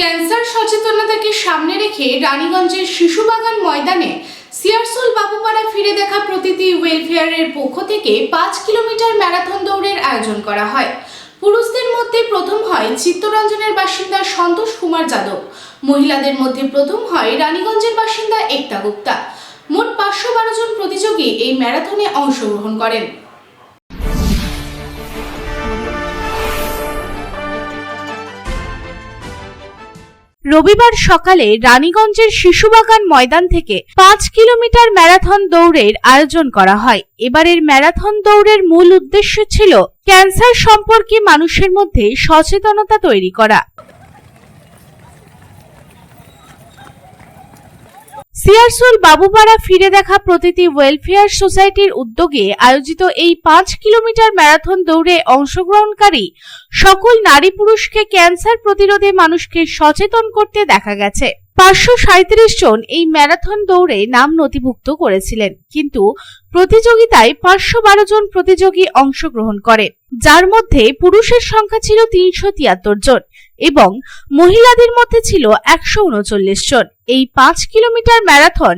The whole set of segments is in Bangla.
ক্যান্সার সচেতনতাকে সামনে রেখে রানীগঞ্জের শিশুবাগান ময়দানে সিয়ারসোল বাবুপাড়া ফিরে দেখা প্রতিটি ওয়েলফেয়ারের পক্ষ থেকে পাঁচ কিলোমিটার ম্যারাথন দৌড়ের আয়োজন করা হয়। পুরুষদের মধ্যে প্রথম হয় চিত্তরঞ্জনের বাসিন্দা সন্তোষ কুমার যাদব। মহিলাদের মধ্যে প্রথম হয় রানীগঞ্জের বাসিন্দা একতা গুপ্তা। মোট পাঁচশো বারো জন প্রতিযোগী এই ম্যারাথনে অংশগ্রহণ করেন। রবিবার সকালে রানীগঞ্জের শিশু বাগান ময়দান থেকে পাঁচ কিলোমিটার ম্যারাথন দৌড়ের আয়োজন করা হয়। এবারের ম্যারাথন দৌড়ের মূল উদ্দেশ্য ছিল ক্যান্সার সম্পর্কে মানুষের মধ্যে সচেতনতা তৈরি করা। সিয়ারসোল বাবুপাড়া ফিরে দেখা প্রতিটি ওয়েলফেয়ার সোসাইটির উদ্যোগে আয়োজিত এই পাঁচ কিলোমিটার ম্যারাথন দৌড়ে অংশগ্রহণকারী সকল নারী পুরুষকে ক্যান্সার প্রতিরোধে মানুষকে সচেতন করতে দেখা গেছে। পাঁচশো সাঁত্রিশ জন এই ম্যারাথন দৌড়ে নাম নথিভুক্ত করেছিলেন। কিন্তু প্রতিযোগিতায় পাঁচশো বারো জন প্রতিযোগী অংশগ্রহণ করে। যার মধ্যে পুরুষের সংখ্যা ছিল তিনশো তিয়াত্তর জন এবং মহিলাদের মধ্যে ছিল একশো উনচল্লিশ জন। এই পাঁচ কিলোমিটার ম্যারাথন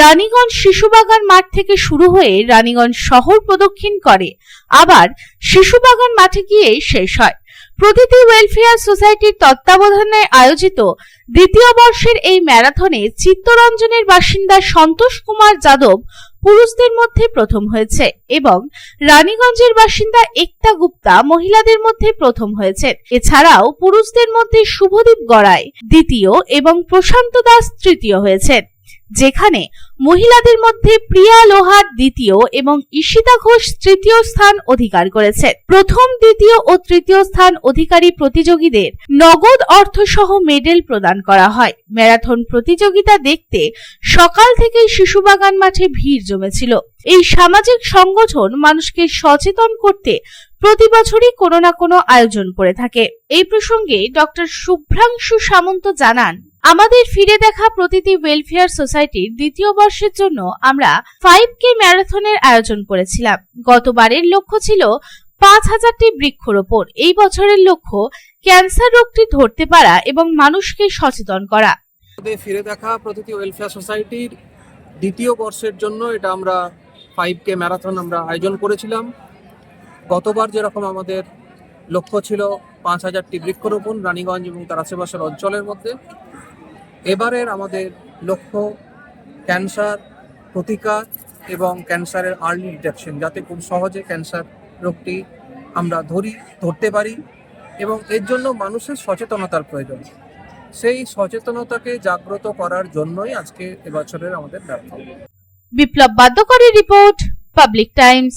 রানীগঞ্জ শিশুবাগান মাঠ থেকে শুরু হয়ে রানীগঞ্জ শহর প্রদক্ষিণ করে। আবার শিশুবাগান মাঠে গিয়ে শেষ হয়। প্রতিটি ওয়েলফেয়ার সোসাইটির তত্ত্বাবধানে আয়োজিত দ্বিতীয় বর্ষের এই ম্যারাথনে চিত্তরঞ্জনের বাসিন্দা সন্তোষ কুমার যাদব পুরুষদের মধ্যে প্রথম হয়েছে এবং রানীগঞ্জের বাসিন্দা একতা গুপ্তা মহিলাদের মধ্যে প্রথম হয়েছেন এছাড়াও পুরুষদের মধ্যে শুভদীপ গড়াই দ্বিতীয় এবং প্রশান্ত দাস তৃতীয় হয়েছেন। যেখানে মহিলাদের মধ্যে প্রিয়া লোহার দ্বিতীয় এবং ঈশিতা ঘোষ তৃতীয় স্থান অধিকার করেছে। প্রথম, দ্বিতীয় ও তৃতীয় স্থান অধিকারী প্রতিযোগীদের নগদ অর্থসহ মেডেল প্রদান করা হয়। ম্যারাথন প্রতিযোগিতা দেখতে সকাল থেকেই শিশুবাগান মাঠে ভিড় জমেছিল। এই সামাজিক সংগঠন মানুষকে সচেতন করতে প্রতি বছরই কোনো না কোনো আয়োজন করে থাকে। এই প্রসঙ্গে ডক্টর শুভ্রাংশু সামন্ত জানান আমাদের ফিরে দেখা প্রতিটি ওয়েলফেয়ার সোসাইটির দ্বিতীয় বর্ষের জন্য আমরা ফাইভ কে ম্যারাথনের আয়োজন করেছিলাম। গতবারের লক্ষ্য ছিল পাঁচ হাজারটি বৃক্ষরোপণ। এই বছরের লক্ষ্য ক্যান্সার রোগটি ধরতে পারা এবং মানুষকে সচেতন করা। ফিরে দেখা প্রতিটি ওয়েলফেয়ার সোসাইটির দ্বিতীয় বর্ষের জন্য এটা আমরা ফাইভ কে ম্যারাথন আমরা আয়োজন করেছিলাম। গতবার যেরকম আমাদের লক্ষ্য ছিল পাঁচ হাজারটি বৃক্ষরোপণ রানীগঞ্জ এবং তার আশেপাশের অঞ্চলের মধ্যে। এবারের আমাদের লক্ষ্য ক্যান্সার, প্রতিকার এবং ক্যান্সারের আর্লি ডিটেকশন যাতে খুব সহজে ক্যান্সার রোগটি আমরা ধরি, ধরতে পারি এবং এর জন্য মানুষের সচেতনতার প্রয়োজন। সেই সচেতনতাকে জাগ্রত করার জন্যই আজকে এবছরের আমাদের marathon Biplab Badyakari report, public times.